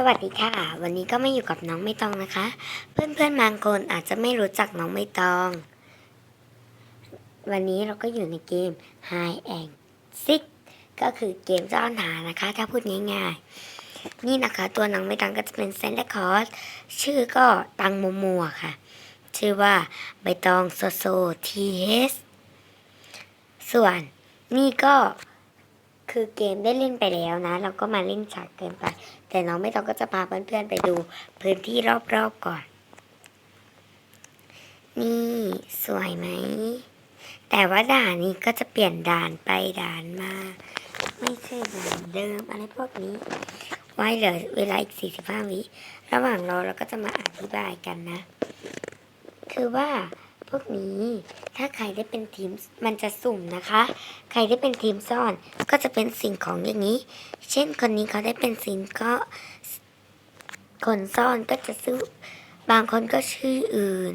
สวัสดีค่ะ วันนี้ก็ไมาอยู่กับน้องไม่ตองนะคะ เพื่อนๆบางคนอาจจะไม่รู้จักน้องไม่ตอง วันนี้เราก็อยู่ในเกม Hide and Seek ก็คือเกมซ่อนหานะคะ ถ้าพูดง่ายๆ นี่นะคะตัวน้องไม่ตองก็จะเป็นเซนต์คอสชื่อก็ตังโมมัวค่ะ ชื่อว่าใบตองโซโซทีเฮสส่วนนี่ก็ คือเกมได้เล่นไปแล้วนะ เราก็มาเล่นฉากเกินไป แต่น้องไม่ต้องก็จะพาเพื่อนๆไปดูพื้นที่รอบๆก่อน นี่สวยไหม แต่ว่าด่านนี้ก็จะเปลี่ยนด่านไปด่านมา ไม่ใช่ด่านเดิมอะไรพวกนี้ ไว้เหลือเวลาอีก 45 วิ ระหว่างรอเราก็จะมาอธิบายกันนะ คือว่า พวกนี้ ถ้าใครได้เป็นทีมมันจะสุ่มนะคะ ใครได้เป็นทีมซ่อนก็จะเป็นสิ่งของอย่างนี้ เช่นคนนี้เขาได้เป็นสินก็คนซ่อนก็จะซื้อบางคนก็ชื่ออื่น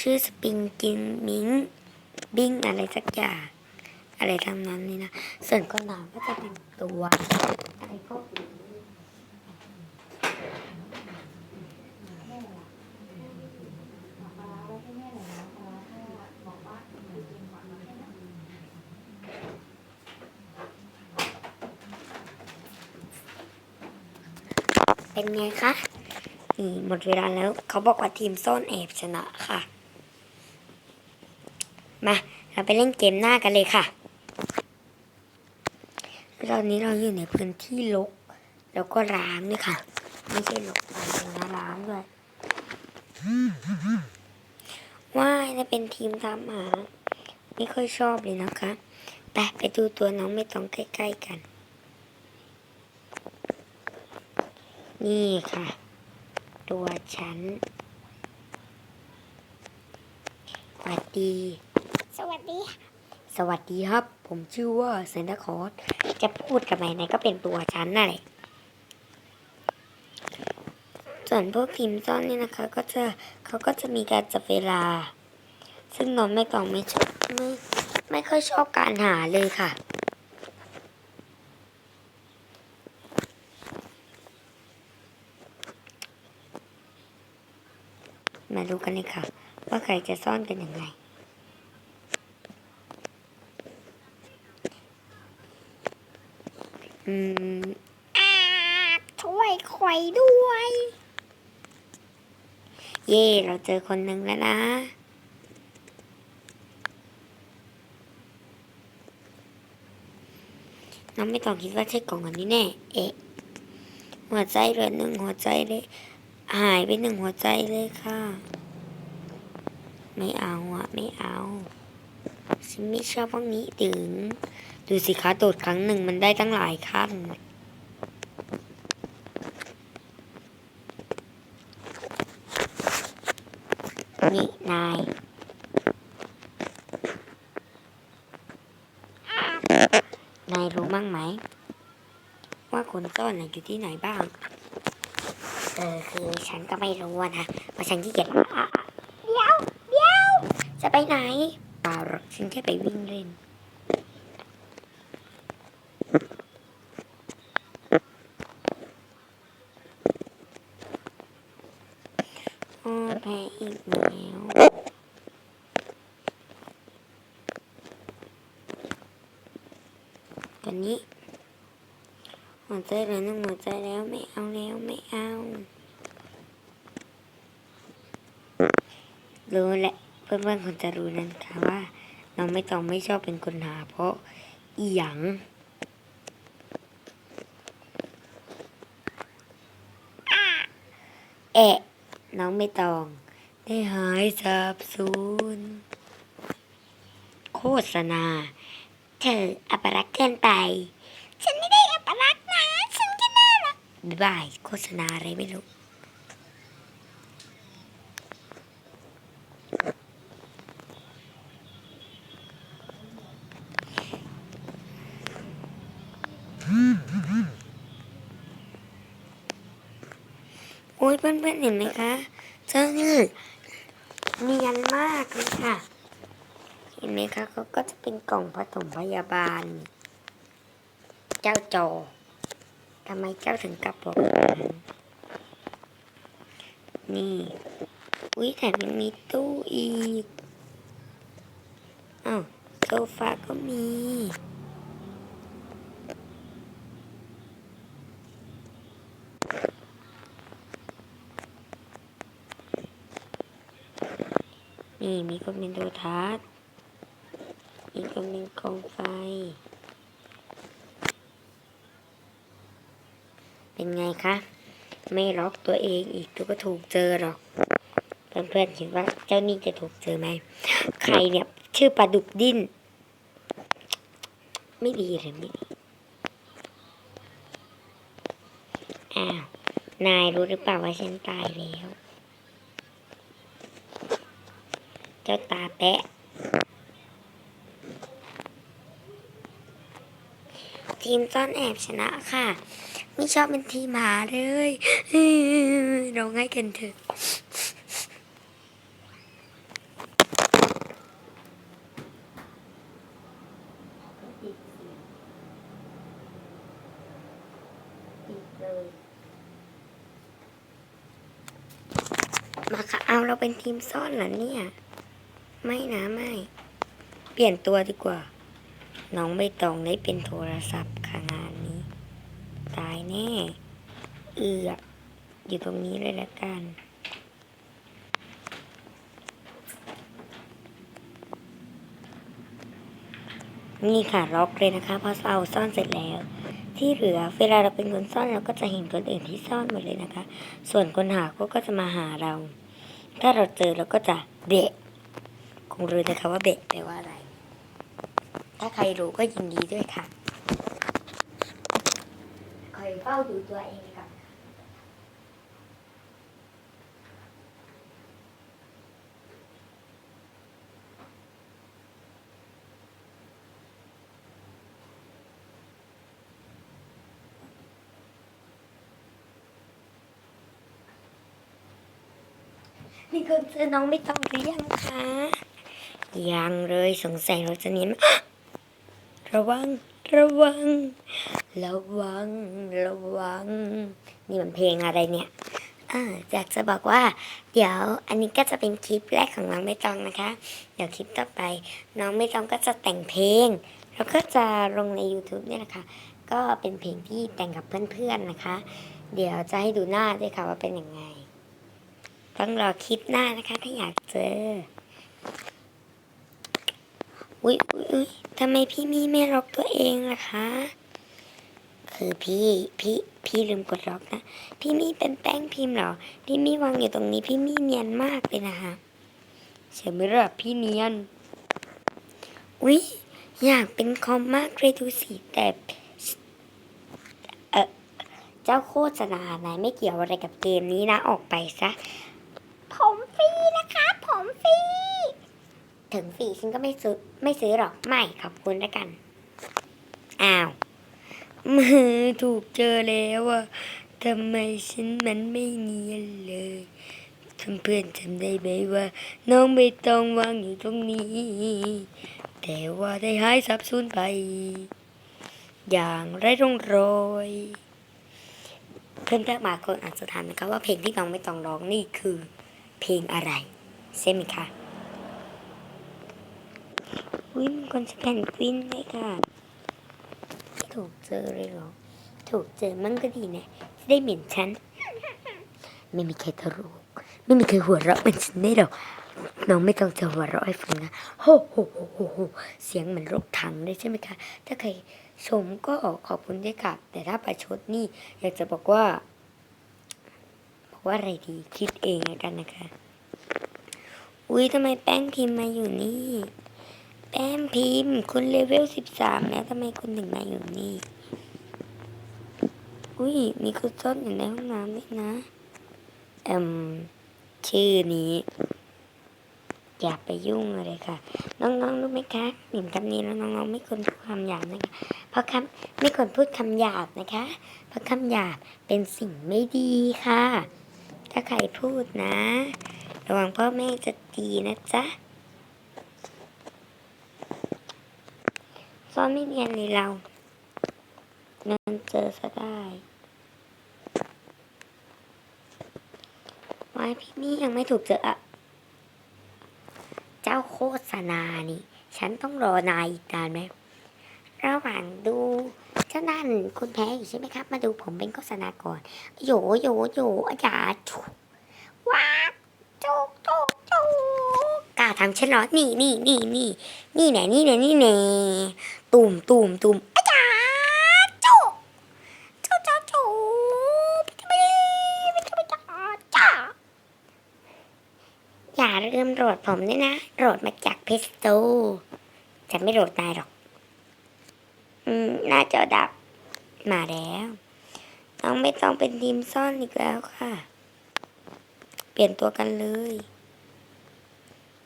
ชื่อสปริงกินมิงบิ้งอะไรสักอย่างอะไรทั้งนั้นนี่นะ ส่วนคนหนาวก็จะเป็นตัวอะไรพวกนี้ เป็นไงคะนี่หมดเวลาแล้วเขาบอกว่าทีมซ่อนแอบชนะค่ะ มา เราไปเล่นเกมหน้ากันเลยค่ะ ตอนนี้เราอยู่ในพื้นที่รกแล้วก็ร้างด้วยค่ะ ไม่ใช่รกไปนะร้างด้วยว่ายจะเป็นทีมตามหา ไม่ค่อยชอบเลยนะคะ ไปไปดูตัวน้องไม่ต้องใกล้ ๆ กัน นี่ค่ะ ตัวฉัน สวัสดี สวัสดี สวัสดีครับ ผมชื่อว่าเซนต์คอร์สจะพูดกับไหนไหนก็เป็นตัวฉันนั่นแหละส่วนพวกทีมซ่อนนี่นะคะ ก็จะเขาก็จะมีการจับเวลา ซึ่งนนท์ไม่ต้องไม่ชอบไม่ไม่ค่อยชอบการหาเลยค่ะ มาดูกันเลยค่ะ ว่าใครจะซ่อนกันยังไง อืมอาช่วยคอยด้วย เย่เราเจอคนหนึ่งแล้วนะน้องไม่ต้องคิดว่าใช่กล่องอันนี้แน่ เอ๊ะ หัวใจเหลือหนึ่งหัวใจเลย หายไปหนึ่งหัวใจเลยค่ะ ไม่เอาอะไม่เอาฉันไม่ชอบพวกนี้ถึง ดูสิคะโดดครั้งหนึ่งมันได้ตั้งหลายขั้นนี่นาย นายรู้บ้างไหม ว่าคนซ่อนอยู่ที่ไหนบ้าง เออคือฉันก็ไม่รู้นะเพราะฉันขี้เกียจเดี๋ยวเดี๋ยวจะไปไหนเปล่าหรอกฉันแค่ไปวิ่งเล่นโอ้แพ้อีกแล้วตอนนี้ หัวใจเหลือหนึ่งหัวใจแล้วไม่เอาแล้วไม่เอารู้แหละเพื่อนๆคงจะรู้นั่นค่ะว่าน้องไม่ต้องไม่ชอบเป็นคนหา เพราะอีหยังเอะน้องไม่ตอง ได้หายสาบสูญโฆษณา เธออัปรักเกินไป ฉันไม่ได้ บ๊ายบาย โฆษณาอะไรไม่รู้โอ้ยเพื่อนๆเห็นไหมคะเจ้านี่เนียนมากเลยค่ะ เห็นไหมคะเขาก็จะเป็นกล่องผสมพยาบาล เจ้าจอ ทำไมเจ้าถึงกลับบอกนี่ อุ้ยแถมยังมีตู้อีกอ้าวโซฟาก็มี นี่มีก็เป็นโทรทัศน์มีก็เป็นกองไฟ เป็นไงคะ ไม่ล็อกตัวเองอีกก็ถูกเจอหรอก เพื่อนๆคิดว่าเจ้านี่จะถูกเจอไหม ใครเนี่ย ชื่อปลาดุกดิ้น ไม่ดีเลยไม่ดี อ้าว นายรู้หรือเปล่าว่าฉันตายแล้ว เจ้าตาแปะทีมซ่อนแอบชนะค่ะ ไม่ชอบเป็นทีมหาเลยเราง่ายกันเถอะมาค่ะเอาเราเป็นทีมซ่อนเหรอเนี่ย ไม่นะไม่ เปลี่ยนตัวดีกว่า น้องไม่ต้องได้เป็นโทรศัพท์ค่ะงาน แน่ เอือกอยู่ตรงนี้เลยละกัน นี่ค่ะล็อกเลยนะคะพราะเราซ่อนเสร็จแล้ว ที่เหลือเวลาเราเป็นคนซ่อนเราก็จะเห็นคนอื่นที่ซ่อนหมดเลยนะคะ ส่วนคนหาก็ก็จะมาหาเรา ถ้าเราเจอเราก็จะเบะคงรู้นะคะว่าเบะแปลว่าอะไร ถ้าใครรู้ก็ยินดีด้วยค่ะ เฝ้าดูตัวเองกับมีคนเจอน้องไม่ต้องหรือยังคะยังเลยสงสัยเราจะหนี้ระวัง ระวัง ระวัง ระวัง นี่มันเพลงอะไรเนี่ยเอออยากจะบอกว่า เดี๋ยวอันนี้ก็จะเป็นคลิปแรกของน้องไม่ต้องนะคะ เดี๋ยวคลิปต่อไป น้องไม่ต้องก็จะแต่งเพลง แล้วก็จะลงใน YouTube เนี่ยนะคะ ก็เป็นเพลงที่แต่งกับเพื่อนๆนะคะ เดี๋ยวจะให้ดูหน้าด้วยค่ะว่าเป็นยังไง ต้องรอคลิปหน้านะคะ ถ้าอยากเจอ อุ๊ยอุ๊ยอุ๊ยทำไมพี่มี่ไม่ล็อกตัวเองล่ะคะ คือพี่พี่พี่ลืมกดล็อกนะ พี่มี่เป็นแป้งพิมพ์เหรอ พี่มี่วางอยู่ตรงนี้ พี่มี่เนียนมากเลยนะคะใช่ไหมล่ะพี่เนียน อุ๊ยอยากเป็นคอมมากเลยดูสิแต่เออเจ้าโฆษณาไหนไม่เกี่ยวอะไรกับเกมนี้นะออกไปซะ ผมฟรีนะคะ ผมฟรี ถึงฟรีฉันก็ไม่ซื้อไม่ซื้อหรอก ไม่ขอบคุณแล้วกัน อ้าว มือถูกเจอแล้วอะทำไมฉันมันไม่เนียนเลยเพื่อนจำได้ไหมว่า น้องไม่ต้องวางอยู่ตรงนี้ แต่ว่าได้หายสับสูญไป อย่างไร้ร่องรอยเพื่อนๆบางคนอาจจะถามนะคะว่าเพลงที่น้องไม่ต้องร้องนี่คือ เพลงอะไรใช่ไหมคะวิมคนสแพนกวินเลยค่ะ ถูกเจอเลยหรอ ถูกเจอมั่งก็ดีนะจะได้เหม็นฉัน ไม่มีใครทะลุไม่มีใครหัวเราะเป็นฉันได้หรอกน้องไม่ต้องจะหัวเราะให้ฟังนะโฮโฮโฮโฮเสียงเหมือนรถถังเลยใช่ไหมคะ ถ้าใครชมก็ขอบคุณด้วยค่ะแต่ถ้าประชดนี่ อยากจะบอกว่า บอกว่าอะไรดีคิดเองกันนะคะ อุ้ยทำไมแป้งพิมพ์มาอยู่นี่ แป้งพิมพ์ คุณเลเวลสิบสามแล้วทำไมคุณถึงมาอยู่นี่ อุ้ยมีคุณซ่อนอยู่ในห้องน้ำด้วยนะเอ่มชื่อนี้ อย่าไปยุ่งเลยค่ะ น้องๆรู้ไหมคะหมิ่นคำนี้แล้วน้องๆไม่ควรพูดคำหยาบนะคะเพราะคำไม่ควรพูดคำหยาบนะคะ เพราะคำหยาบเป็นสิ่งไม่ดีค่ะ ถ้าใครพูดนะ ระวังพ่อแม่จะตีนะจ๊ะ ซ่อนไม่เนียนเลยเราเงินเจอซะได้วามพี่นี่ยังไม่ถูกเจออะ เจ้าโฆษณานี่ ฉันต้องรอนายอีกนานไหม ระหว่างดูเจ้านั่นคุณแพ้อยู่ใช่ไหมครับ มาดูผมเป็นโฆษณาก่อน โยโยโยอาจารย์ว้าจุกจุกจุกกล้า ทำฉันเหรอนี่นี่นี่นี่นี่แน่นี่แน่นี่แน่ตุ่มตุ่มตุ่มอาจารย์จุกจุกจุกจุกไม่ไม่ไม่จ้าจ้าอย่าลืมโหลดผมด้วยนะโหลดมาจากเพจโตจะไม่โหลดนายหรอก อืมหน้าจอดับ มาแล้วน้องไม่ต้องเป็นทีมซ่อนอีกแล้วค่ะ เปลี่ยนตัวกันเลย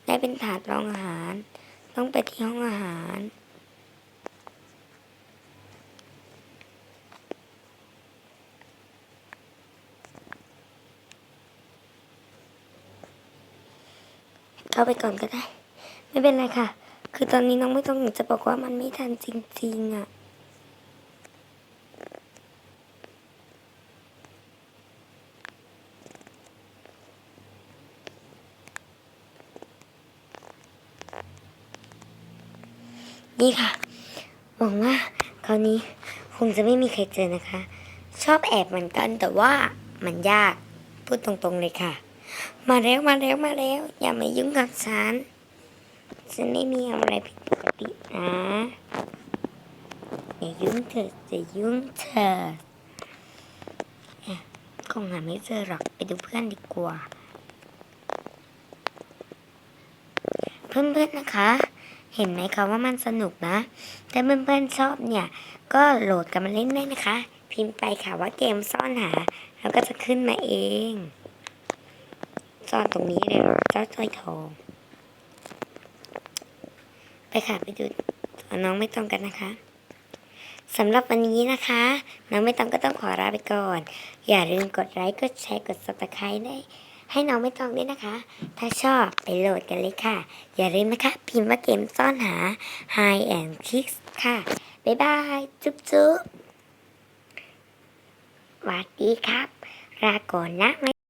ได้เป็นถาดรองอาหาร ต้องไปที่ห้องอาหาร เข้าไปก่อนก็ได้ ไม่เป็นไรค่ะ คือตอนนี้น้องไม่ต้องหนูจะบอกว่ามันไม่ทันจริงๆอะ นี่ค่ะ หวังว่าคราวนี้คงจะไม่มีใครเจอนะคะ ชอบแอบเหมือนกันแต่ว่ามันยาก พูดตรงๆเลยค่ะ มาแล้วมาแล้วมาแล้ว อย่ามายุ่งกับฉัน ฉันไม่มีอะไรผิดปกตินะอย่ายุ่งเถอะอย่ายุ่งเถอเอ๊ะคงหาไม่เจอหรอกไปดูเพื่อนดีกว่า เพื่อนๆนะคะ เห็นไหมคะว่ามันสนุกนะ ถ้าเพื่อนๆชอบเนี่ย ก็โหลดกันมาเล่นได้นะคะ พิมพ์ไปค่ะว่าเกมซ่อนหา แล้วก็จะขึ้นมาเอง ซ่อนตรงนี้เลยเจ้าสร้อยทอง ไปค่ะไปดูน้องไม่ต้องกันนะคะสำหรับวันนี้นะคะ น้องไม่ต้องก็ต้องขอลาไปก่อน อย่าลืมกดไลค์ กดแชร์ กด subscribe ได้ ให้น้องไม่ต้องด้วยนะคะ ถ้าชอบไปโหลดกันเลยค่ะ อย่าลืมนะคะ พิมพ์ว่าเกมซ่อนหา Hide and Kicks ค่ะ บ๊ายบาย จุ๊บจุ๊บสวัสดีครับลาก่อนนะ